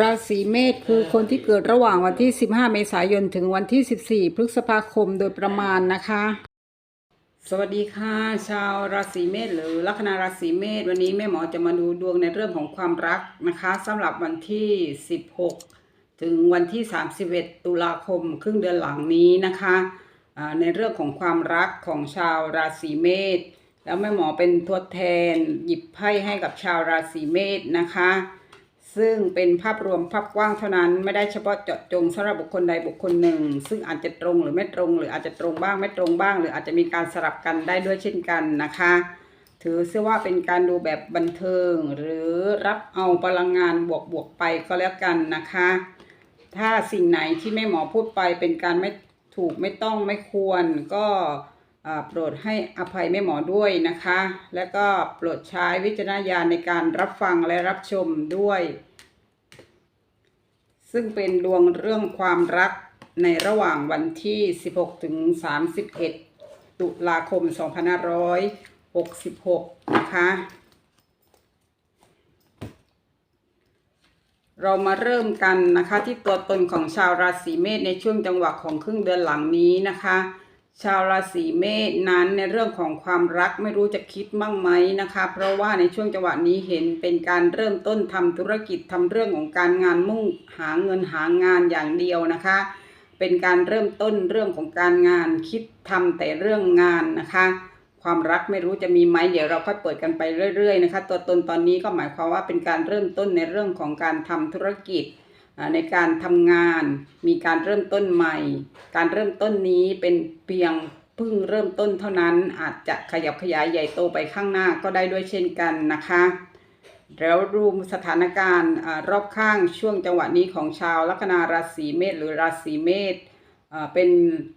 ราศีเมษคือคนที่เกิดระหว่างวันที่ 15 เมษายนถึงวันที่ 14 พฤษภาคมโดยประมาณนะคะ สวัสดีค่ะ ชาวราศีเมษหรือลัคนาราศีเมษวันนี้แม่หมอจะมาดูดวงในเรื่องของความรักนะคะสำหรับวันที่ 16 ถึงวันที่ 31 ตุลาคม ครึ่งเดือนหลังนี้นะคะในเรื่องของความรักของชาวราศีเมษแล้วแม่หมอเป็นตัวแทนหยิบไพ่ให้กับชาวราศีเมษนะคะ ซึ่งเป็นภาพรวมภาพกว้างเท่านั้นไม่ได้เฉพาะเจาะจงสำหรับบุคคลใดบุคคลหนึ่ง ซึ่งอาจจะตรงหรือไม่ตรง หรืออาจจะตรงบ้างไม่ตรงบ้าง หรืออาจจะมีการสลับกันได้ด้วยเช่นกันนะคะ ถือเสียว่าเป็นการดูแบบบันเทิง หรือรับเอาพลังงานบวกๆไปก็แล้วกันนะคะ ถ้าสิ่งไหนที่แม่หมอพูดไปเป็นการไม่ถูกไม่ต้องไม่ควรก็โปรดให้อภัยแม่หมอด้วยนะคะ และก็โปรดใช้วิจารณญาณในการรับฟังและรับชมด้วย ซึ่งเป็นดวงเรื่องความรักในระหว่างวันที่ 16 ถึง 31 ตุลาคม 2566 นะคะ เรามาเริ่มกันนะคะที่ตัวตนของชาวราศีเมษในช่วงจังหวะของครึ่งเดือนหลังนี้นะคะ ชาวราศีเมษนั้นในเรื่องของความรักไม่รู้จะคิดบ้างไหมนะคะ เพราะว่าในช่วงจังหวะนี้เห็นเป็นการเริ่มต้นทำธุรกิจทำเรื่องของการงานมุ่งหาเงินหางานอย่างเดียวนะคะ เป็นการเริ่มต้นเรื่องของการงานคิดทำแต่เรื่องงานนะคะ ความรักไม่รู้จะมีไหมเดี๋ยวเราค่อยเปิดกันไปเรื่อยๆนะคะ ตัวตนตอนนี้ก็หมายความว่าเป็นการเริ่มต้นในเรื่องของการทำธุรกิจ ในการทำงานมีการเริ่มต้นใหม่ การเริ่มต้นนี้เป็นเพียงเพิ่งเริ่มต้นเท่านั้นอาจจะขยับขยายใหญ่โตไปข้างหน้าก็ได้ด้วยเช่นกันนะคะ แล้วรูมสถานการณ์รอบข้างช่วงจังหวะนี้ของชาวลัคนาราศีเมษหรือราศีเมษเป็น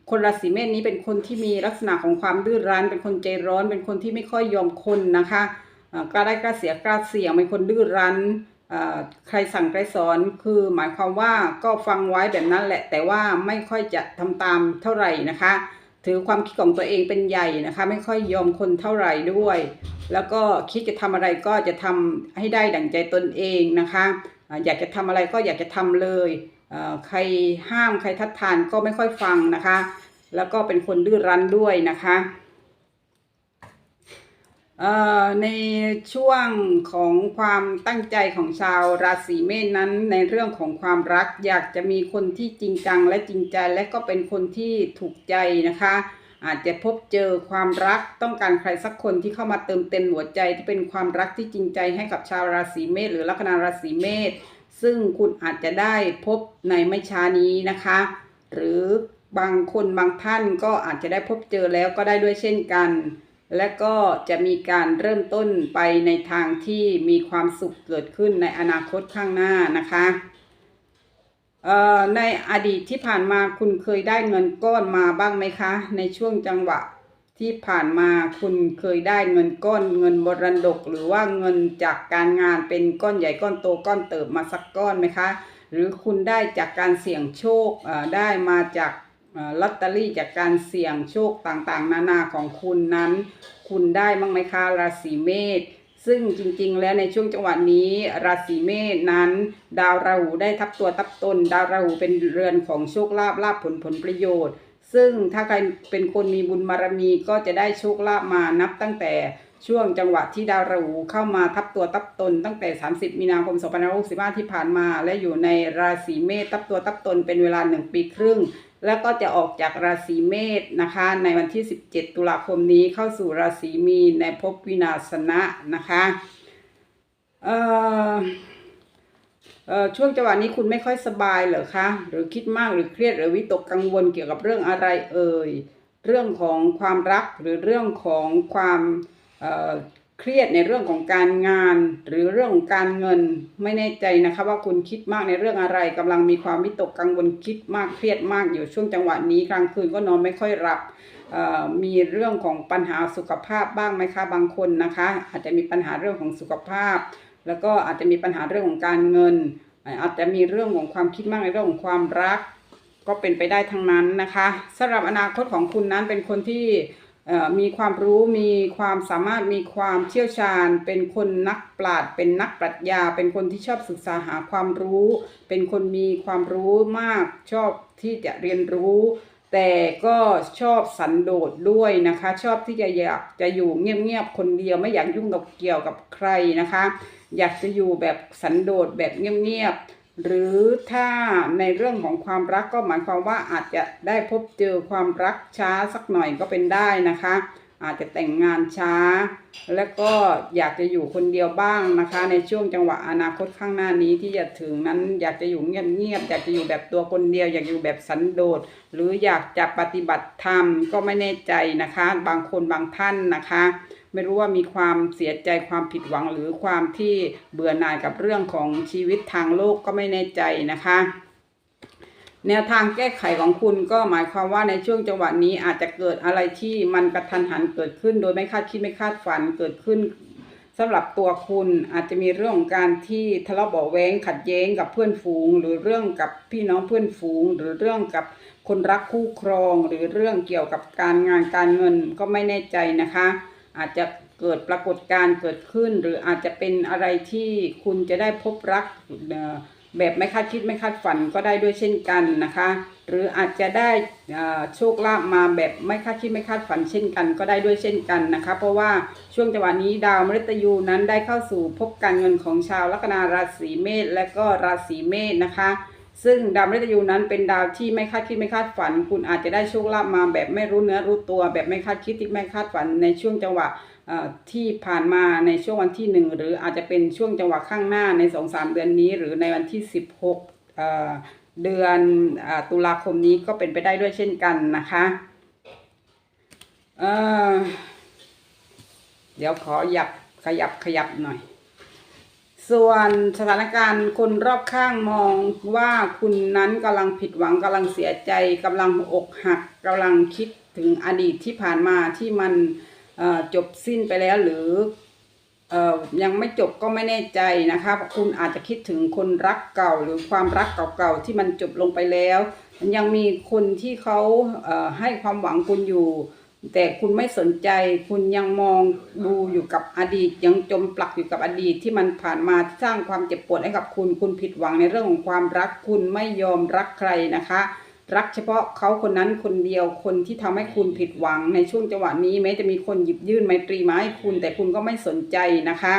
คนราศีเมษนี้เป็นคนที่มีลักษณะของความดื้อรั้น เป็นคนใจร้อน เป็นคนที่ไม่ค่อยยอมคนนะคะกล้าได้กล้าเสียกล้าเสี่ยงเป็นคนดื้อรั้น ใครสั่งใครสอนคือหมายความว่าก็ฟังไว้แบบนั้นแหละ แต่ว่าไม่ค่อยจะทำตามเท่าไหร่นะคะ ถือความคิดของตัวเองเป็นใหญ่นะคะ ไม่ค่อยยอมคนเท่าไหร่ด้วย แล้วก็คิดจะทำอะไรก็จะทำให้ได้ดั่งใจตนเองนะคะอยากจะทำอะไรก็อยากจะทำเลยใครห้ามใครทัดทานก็ไม่ค่อยฟังนะคะ แล้วก็เป็นคนดื้อรั้นด้วยนะคะ ในช่วงของความตั้งใจของชาวราศีเมษนั้น ในเรื่องของความรักอยากจะมีคนที่จริงจังและจริงใจและก็เป็นคนที่ถูกใจนะคะ อาจจะพบเจอความรักต้องการใครสักคนที่เข้ามาเติมเต็มหัวใจที่เป็นความรักที่จริงใจให้กับชาวราศีเมษหรือลัคนาราศีเมษซึ่งคุณอาจจะได้พบในไม่ช้านี้นะคะ หรือบางคนบางท่านก็อาจจะได้พบเจอแล้วก็ได้ด้วยเช่นกัน และก็จะมีการเริ่มต้นไปในทางที่มีความสุขเกิดขึ้นในอนาคตข้างหน้านะคะเอ่อในอดีตที่ผ่านมาคุณเคยได้เงินก้อนมาบ้างไหมคะ ในช่วงจังหวะที่ผ่านมาคุณเคยได้เงินก้อนเงินบรันดก หรือว่าเงินจากการงานเป็นก้อนใหญ่ก้อนโตก้อนเติบมาสักก้อนไหมคะ หรือคุณได้จากการเสี่ยงโชคเอ่อได้มาจาก ลอตเตอรี่จากการเสี่ยงโชคต่างๆ นานาของคุณนั้น คุณได้บ้างไหมคะราศีเมษซึ่งจริงๆ แล้วในช่วงจังหวะนี้ราศีเมษนั้น ดาวราหูได้ทับตัวทับตน ดาวราหูเป็นเรือนของโชคลาภลาภผลผลประโยชน์ ซึ่งถ้าใครเป็นคนมีบุญบารมีก็จะได้โชคลาภมานับตั้งแต่ช่วงจังหวะที่ดาวราหูเข้ามาทับตัวทับตน ตั้งแต่ 30 มีนาคม 2565 ที่ผ่านมา และอยู่ในราศีเมษทับตัวทับตนเป็นเวลา 1 ปีครึ่ง แล้วก็จะออกจากราศีเมษนะคะ ในวันที่ 17 ตุลาคมนี้เข้าสู่ราศีมีนในภพวินาศนะนะคะเอ่อเอ่อช่วงจังหวะนี้คุณไม่ค่อยสบายเหรอคะ หรือคิดมากหรือเครียดหรือวิตกกังวลเกี่ยวกับเรื่องอะไรเอ่ย เรื่องของความรักหรือเรื่องของความ เครียดในเรื่องของการงาน หรือเรื่องของการเงินไม่แน่ใจนะคะ ว่าคุณคิดมากในเรื่องอะไรกำลังมีความวิตกกังวลคิดมากเครียดมากอยู่ช่วงจังหวะนี้กลางคืนก็นอนไม่ค่อยหลับมีเรื่องของปัญหาสุขภาพบ้างไหมคะบางคนนะคะ อาจจะมีปัญหาเรื่องของสุขภาพ แล้วก็อาจจะมีปัญหาเรื่องของการเงิน อาจจะมีเรื่องของความคิดมากในเรื่องของความรัก ก็เป็นไปได้ทั้งนั้นนะคะสำหรับอนาคตของคุณนั้นเป็นคนที่ มีความรู้มีความสามารถมีความเชี่ยวชาญ เป็นคนนักปราชญ์เป็นนักปรัชญา เป็นคนที่ชอบศึกษาหาความรู้ เป็นคนมีความรู้มากชอบที่จะเรียนรู้ แต่ก็ชอบสันโดษด้วยนะคะ ชอบที่จะอยากจะอยู่เงียบๆคนเดียวไม่อยากยุ่งกับเกี่ยวกับใครนะคะ อยากจะอยู่แบบสันโดษแบบเงียบๆ หรือถ้าในเรื่องของความรักก็หมายความว่าอาจจะได้พบเจอความรักช้าสักหน่อยก็เป็นได้นะคะ อาจจะแต่งงานช้า แล้วก็อยากจะอยู่คนเดียวบ้างนะคะ ในช่วงจังหวะอนาคตข้างหน้านี้ที่จะถึงนั้นอยากจะอยู่เงียบๆอยากจะอยู่แบบตัวคนเดียว อยากอยู่แบบสันโดษ หรืออยากจะปฏิบัติธรรมก็ไม่แน่ใจนะคะ บางคนบางท่านนะคะ ไม่รู้ว่ามีความเสียใจความผิดหวังหรือความที่เบื่อหน่ายกับเรื่องของชีวิตทางโลกก็ไม่แน่ใจนะคะ แนวทางแก้ไขของคุณก็หมายความว่าในช่วงจังหวะนี้อาจจะเกิดอะไรที่มันกระทันหันเกิดขึ้น โดยไม่คาดคิดไม่คาดฝันเกิดขึ้นสำหรับตัวคุณอาจจะมีเรื่องของการที่ทะเลาะเบาแวงขัดแย้งกับเพื่อนฝูง หรือเรื่องกับพี่น้องเพื่อนฝูง หรือเรื่องกับคนรักคู่ครอง หรือเรื่องเกี่ยวกับการงานการเงินก็ไม่แน่ใจนะคะ อาจจะเกิดปรากฏการณ์เกิดขึ้น หรืออาจจะเป็นอะไรที่คุณจะได้พบรักแบบไม่คาดคิดไม่คาดฝันก็ได้ด้วยเช่นกันนะคะ หรืออาจจะได้โชคลาภมาแบบไม่คาดคิดไม่คาดฝันเช่นกัน ก็ได้ด้วยเช่นกันนะคะ เพราะว่าช่วงจังหวะนี้ดาวมฤตยูนั้นได้เข้าสู่ภพการเงินของชาวลัคนาราศีเมษและก็ราศีเมษนะคะ ซึ่งดาวมฤตยูนั้นเป็นดาวที่ไม่คาดคิดไม่คาดฝัน คุณอาจจะได้โชคลาภมาแบบไม่รู้เนื้อรู้ตัว แบบไม่คาดคิดไม่คาดฝันในช่วงจังหวะที่ผ่านมาในช่วงวันที่หนึ่งหรืออาจจะเป็นช่วงจังหวะข้างหน้าในสองสามเดือนนี้ หรือในวันที่สิบหกเดือนอตุลาคมนี้ก็เป็นไปได้ด้วยเช่นกันนะคะเเดี๋ยวขอหยับขยับขยับหน่อย ส่วนสถานการณ์คนรอบข้างมองว่าคุณนั้นกำลังผิดหวังกำลังเสียใจกำลังอกหักกำลังคิดถึงอดีตที่ผ่านมาที่มันจบสิ้นไปแล้วหรืออยังไม่จบก็ไม่แน่ใจนะคะคุณอาจจะคิดถึงคนรักเก่าหรือความรักเก่าๆที่มันจบลงไปแล้ว ยังมีคนที่เขาให้ความหวังคุณอยู่ แต่คุณไม่สนใจคุณยังมองดูอยู่กับอดีต ยังจมปลักอยู่กับอดีตที่มันผ่านมาสร้างความเจ็บปวดให้กับคุณ คุณผิดหวังในเรื่องของความรักคุณไม่ยอมรักใครนะคะ รักเฉพาะเขาคนนั้นคนเดียวคนที่ทำให้คุณผิดหวังในช่วงจังหวะนี้แม้จะมีคนหยิบยื่นไมตรีมาให้คุณ แต่คุณก็ไม่สนใจนะคะ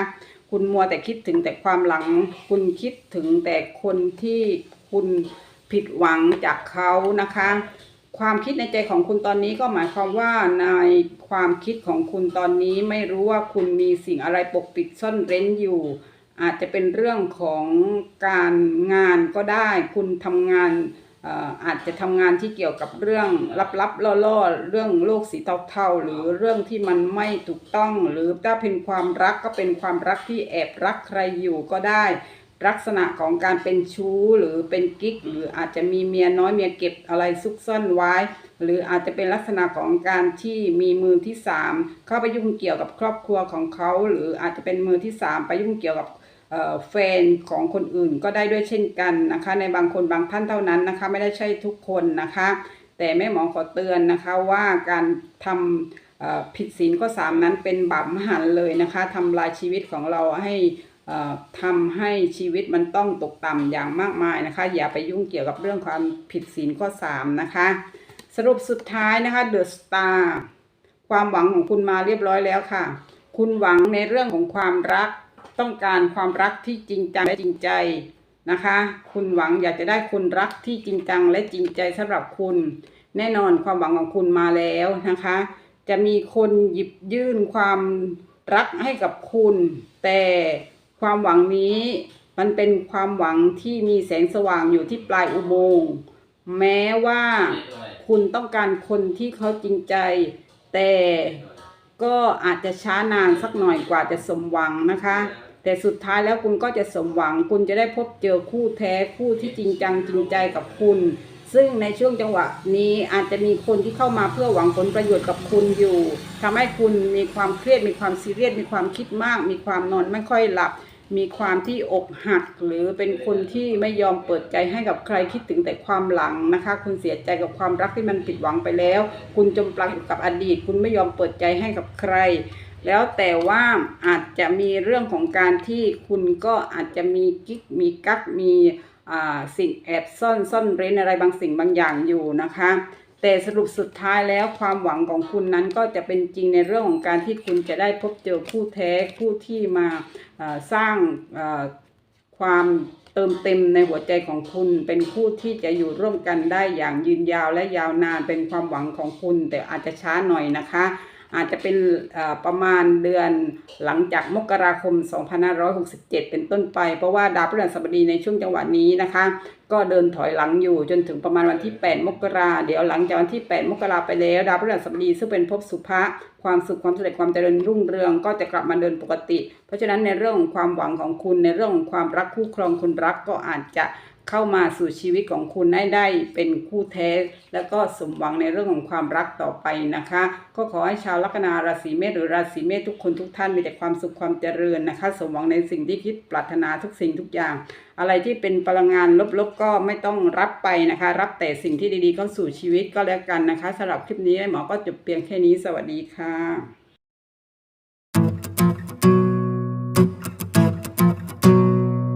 คุณมัวแต่คิดถึงแต่ความหลัง คุณคิดถึงแต่คนที่คุณผิดหวังจากเขานะคะ ความคิดในใจของคุณตอนนี้ก็หมายความว่าในความคิดของคุณตอนนี้ไม่รู้ว่าคุณมีสิ่งอะไรปกปิดซ่อนเร้นอยู่ อาจจะเป็นเรื่องของการงานก็ได้ คุณทำงานเอ่ออาจจะทำงานที่เกี่ยวกับเรื่องลับๆล่อๆ เรื่องโลกสีเทาๆหรือเรื่องที่มันไม่ถูกต้อง หรือถ้าเป็นความรักก็เป็นความรักที่แอบรักใครอยู่ก็ได้ ลักษณะของการเป็นชู้หรือเป็นกิ๊ก หรืออาจจะมีเมียน้อยเมียเก็บอะไรซุกซ่อนไว้ หรืออาจจะเป็นลักษณะของการที่มีมือที่สามเข้าไปยุ่งเกี่ยวกับครอบครัวของเขา หรืออาจจะเป็นมือที่สามไปยุ่งเกี่ยวกับแฟนของคนอื่นก็ได้ด้วยเช่นกันนะคะ ในบางคนบางท่านเท่านั้นนะคะ ไม่ได้ใช่ทุกคนนะคะ แต่แม่หมอขอเตือนนะคะว่าการทำผิดศีลข้อสามนั้นเป็นบาปมหันเลยนะคะทำลายชีวิตของเราให้ ทำให้ชีวิตมันต้องตกต่ำอย่างมากมายนะคะ อย่าไปยุ่งเกี่ยวกับเรื่องความผิดศีลข้อ 3 นะคะ สรุปสุดท้ายนะคะ The Star ความหวังของคุณมาเรียบร้อยแล้วค่ะ คุณหวังในเรื่องของความรักต้องการความรักที่จริงจังและจริงใจนะคะ คุณหวังอยากจะได้คนรักที่จริงจังและจริงใจสำหรับคุณ แน่นอนความหวังของคุณมาแล้วนะคะ จะมีคนหยิบยื่นความรักให้กับคุณ แต่ ความหวังนี้มันเป็นความหวังที่มีแสงสว่างอยู่ที่ปลายอุโมงค์แม้ว่าคุณต้องการคนที่เขาจริงใจ แต่ก็อาจจะช้านานสักหน่อยกว่าจะสมหวังนะคะ แต่สุดท้ายแล้วคุณก็จะสมหวัง คุณจะได้พบเจอคู่แท้คู่ที่จริงจังจริงใจกับคุณ ซึ่งในช่วงจังหวะนี้อาจจะมีคนที่เข้ามาเพื่อหวังผลประโยชน์กับคุณอยู่ทำให้คุณมีความเครียดมีความซีเรียสมีความคิดมาก มีความนอนไม่ค่อยหลับ มีความที่อกหักหรือเป็นคนที่ไม่ยอมเปิดใจให้กับใครคิดถึงแต่ความหลังนะคะ คุณเสียใจกับความรักที่มันผิดหวังไปแล้ว คุณจมปลักอยู่กับอดีต คุณไม่ยอมเปิดใจให้กับใคร แล้วแต่ว่าอาจจะมีเรื่องของการที่คุณก็อาจจะมีกิ๊กมีกักมีอ่าสิ่งแอบซ่อนซ่อนเร้นอะไรบางสิ่งบางอย่างอยู่นะคะ แต่สรุปสุดท้ายแล้วความหวังของคุณนั้นก็จะเป็นจริงในเรื่องของการที่คุณจะได้พบเจอคู่แท้คู่ที่มาสร้างความเติมเต็มในหัวใจของคุณ เป็นคู่ที่จะอยู่ร่วมกันได้อย่างยืนยาวและยาวนานเป็นความหวังของคุณ แต่อาจจะช้าหน่อยนะคะ อาจจะเป็นเอ่อประมาณเดือนหลังจากมกราคม 2567 เป็นต้นไป เพราะว่าดาวพฤหัสบดีในช่วงจังหวะนี้นะคะ ก็เดินถอยหลังอยู่จนถึงประมาณวันที่ 8 มกราเดี๋ยวหลังจากวันที่ 8 มกราไปแล้ว ดาวพฤหัสบดีซึ่งเป็นภพสุภะความสุขความสำเร็จความเจริญรุ่งเรืองก็จะกลับมาเดินปกติ เพราะฉะนั้นในเรื่องของความหวังของคุณในเรื่องของความรักคู่ครองคนรักก็อาจจะ เข้ามาสู่ชีวิตของคุณให้ได้เป็นคู่แท้ แล้วก็สมหวังในเรื่องของความรักต่อไปนะคะ ก็ขอให้ชาวลัคนาราศีเมษหรือราศีเมษทุกคนทุกท่านมีแต่ความสุขความเจริญนะคะ สมหวังในสิ่งที่คิดปรารถนาทุกสิ่งทุกอย่าง อะไรที่เป็นพลังงานลบๆก็ไม่ต้องรับไปนะคะ รับแต่สิ่งที่ดีๆเข้าสู่ชีวิตก็แล้วกันนะคะสำหรับคลิปนี้หมอก็จบเพียงแค่นี้สวัสดีค่ะ